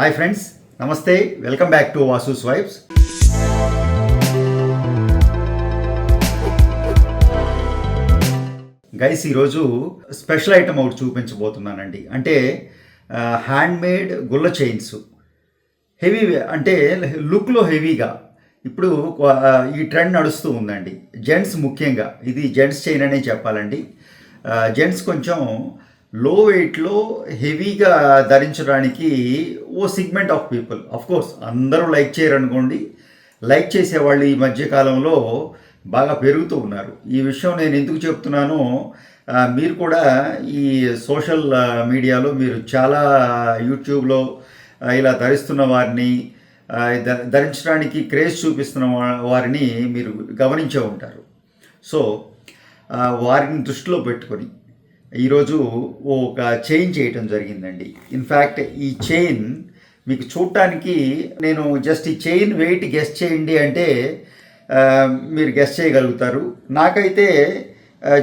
Hi friends నమస్తే welcome back to Vasu's vibes guys ఈరోజు special item ఒకటి చూపించబోతున్నానండి. అంటే హ్యాండ్ మేడ్ గుల్ల చైన్స్ హెవీ అంటే లుక్లో హెవీగా ఇప్పుడు ఈ ట్రెండ్ నడుస్తూ ఉందండి. జెంట్స్ ముఖ్యంగా. ఇది జెంట్స్ చైన్ అనే చెప్పాలండి. జెంట్స్ కొంచెం లో వెయిట్లో హెవీగా ధరించడానికి ఓ segment of people of course అందరూ లైక్ చేయరు అనుకోండి. లైక్ చేసేవాళ్ళు ఈ మధ్యకాలంలో బాగా పెరుగుతూ ఉన్నారు. ఈ విషయం నేను ఎందుకు చెప్తున్నానో మీరు కూడా ఈ సోషల్ మీడియాలో మీరు చాలా యూట్యూబ్లో ఇలా ధరిస్తున్న వారిని ధరించడానికి క్రేజ్ చూపిస్తున్న వారిని మీరు గమనించే ఉంటారు. సో వారిని దృష్టిలో పెట్టుకొని ఈరోజు ఒక చైన్ చేయటం జరిగిందండి. ఇన్ఫ్యాక్ట్ ఈ చైన్ మీకు చూడటానికి నేను జస్ట్ ఈ చైన్ వెయిట్ గెస్ట్ చేయండి అంటే మీరు గెస్ట్ చేయగలుగుతారు. నాకైతే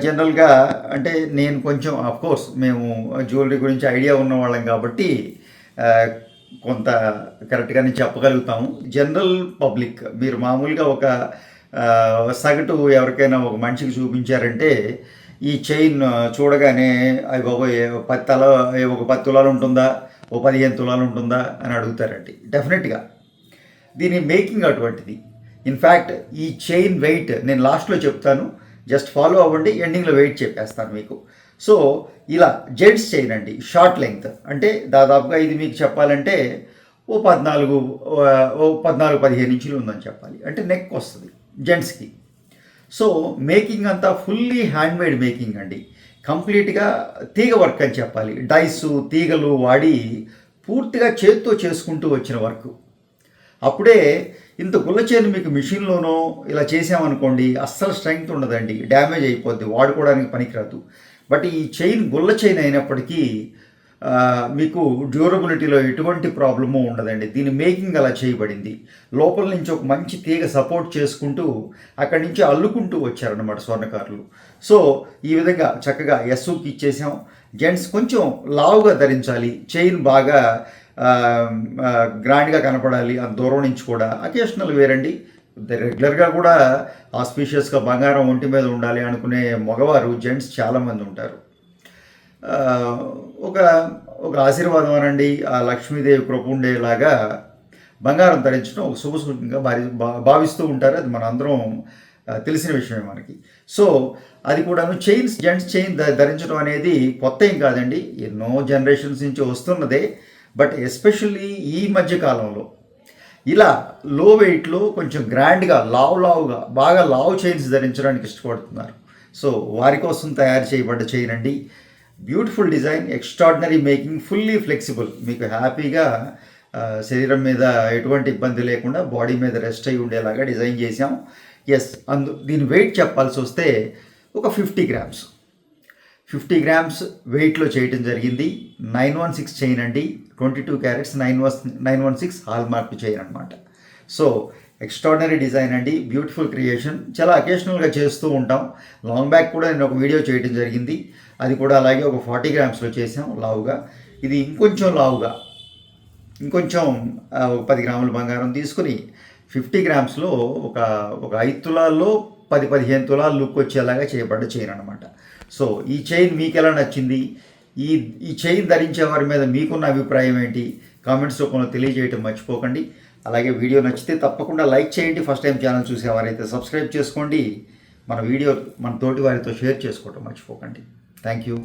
జనరల్గా అంటే నేను కొంచెం కోర్స్ మేము జ్యువెలరీ గురించి ఐడియా ఉన్న వాళ్ళం కాబట్టి కొంత కరెక్ట్గానే చెప్పగలుగుతాము. జనరల్ పబ్లిక్ మీరు మామూలుగా ఒక సగటు ఎవరికైనా ఒక మనిషికి చూపించారంటే ఈ చైన్ చూడగానే అవి బాబోయ్ పది తల ఒక పది తులాలు ఉంటుందా? ఓ పదిహేను తులాలు ఉంటుందా? అని అడుగుతారండి. డెఫినెట్గా దీని మేకింగ్ అటువంటిది. ఇన్ఫ్యాక్ట్ ఈ చైన్ వెయిట్ నేను లాస్ట్లో చెప్తాను. జస్ట్ ఫాలో అవ్వండి ఎండింగ్లో వెయిట్ చెప్పేస్తాను మీకు. సో ఇలా జెంట్స్ చైన్ అండి షార్ట్ లెంగ్త్ అంటే దాదాపుగా ఇది మీకు చెప్పాలంటే ఓ పద్నాలుగు ఓ- ఓ పద్నాలుగు పదిహేను ఇంచులు ఉందని చెప్పాలి. అంటే నెక్ వస్తుంది జెంట్స్కి సో మేకింగ్ అంతా ఫుల్లీ హ్యాండ్మేడ్ మేకింగ్ అండి. కంప్లీట్గా తీగ వర్క్ అని చెప్పాలి. డైసు తీగలు వాడి పూర్తిగా చేతితో చేసుకుంటూ వచ్చిన వర్క్. అప్పుడే ఇంత గుల్ల చైన్ మీకు మిషన్లోనో ఇలా చేసామనుకోండి అస్సలు స్ట్రెంగ్త్ ఉండదండి. డ్యామేజ్ అయిపోద్ది వాడుకోవడానికి పనికిరాదు. బట్ ఈ చైన్ గుల్ల చైన్ అయినప్పటికీ మీకు డ్యూరబిలిటీలో ఎటువంటి ప్రాబ్లము ఉండదండి. దీని మేకింగ్ అలా చేయబడింది. లోపల నుంచి ఒక మంచి తీగ సపోర్ట్ చేసుకుంటూ అక్కడి నుంచి అల్లుకుంటూ వచ్చారనమాట స్వర్ణకారులు. సో ఈ విధంగా చక్కగా ఎస్సుకి ఇచ్చేసాం. జెంట్స్ కొంచెం లావుగా ధరించాలి. చైన్ బాగా గ్రాండ్గా కనపడాలి. ఆ దూరం నుంచి కూడా. అకేషనల్ వేరండి. రెగ్యులర్గా కూడా ఆస్పీషియస్గా బంగారం ఒంటి మీద ఉండాలి అనుకునే మగవారు జెంట్స్ చాలామంది ఉంటారు. ఒక ఒక ఆశీర్వాదం అనండి. ఆ లక్ష్మీదేవి కృప ఉండేలాగా బంగారం ధరించడం ఒక శుభసూచకంగా భారి భా- భావిస్తూ ఉంటారు. అది మన అందరం తెలిసిన విషయమే మనకి. సో అది కూడాను చైన్స్ జెంట్స్ చైన్ ధరించడం అనేది కొత్త ఏం కాదండి. ఎన్నో జనరేషన్స్ నుంచి వస్తున్నదే. బట్ ఎస్పెషల్లీ ఈ మధ్య కాలంలో ఇలా లో వెయిట్లో కొంచెం గ్రాండ్గా లావ్ లావుగా బాగా లావ్ చైన్స్ ధరించడానికి ఇష్టపడుతున్నారు. సో వారి కోసం తయారు చేయబడ్డ చైన్ అండి. Beautiful design extraordinary making fully flexible. మీకు హ్యాపీగా శరీరం మీద ఎటువంటి ఇబ్బంది లేకుండా బాడీ మీద రెస్ట్ అయి ఉండేలాగా డిజైన్ చేసాం ఎస్ అందు దీని వెయిట్ చెప్పాల్సి వస్తే ఒక ఫిఫ్టీ గ్రామ్స్. ఫిఫ్టీ గ్రామ్స్ వెయిట్లో చేయటం జరిగింది. నైన్ వన్ సిక్స్ చైన్ అండి twenty two carats nine one nine one six hallmark chain అనమాట సో ఎక్స్ట్రాడినరీ డిజైన్ అండి బ్యూటిఫుల్ క్రియేషన్. చాలా అకేషనల్గా చేస్తూ ఉంటాం. లాంగ్ బ్యాక్ కూడా నేను ఒక వీడియో చేయడం జరిగింది. అది కూడా అలాగే ఒక ఫార్టీ గ్రామ్స్లో చేసాం లావుగా. ఇది ఇంకొంచెం లావుగా. ఇంకొంచెం ఒక పది గ్రాముల బంగారం తీసుకుని ఫిఫ్టీ గ్రామ్స్లో ఒక ఒక ఐదు తులాల్లో పది పదిహేను తులాలు లుక్ వచ్చేలాగా చేయబడ్డ చైన్ అనమాట సో ఈ చైన్ మీకు ఎలా నచ్చింది? ఈ ఈ చైన్ ధరించే వారి మీద మీకున్న అభిప్రాయం ఏంటి? కామెంట్స్ రూపంలో తెలియజేయటం మర్చిపోకండి. అలాగే వీడియో నచ్చితే తప్పకుండా లైక్ చేయండి. ఫస్ట్ టైం ఛానల్ చూసేవారైతే సబ్స్క్రైబ్ చేసుకోండి. మన వీడియో మన తోటి వారితో షేర్ చేసుకోవటం మర్చిపోకండి. Thank you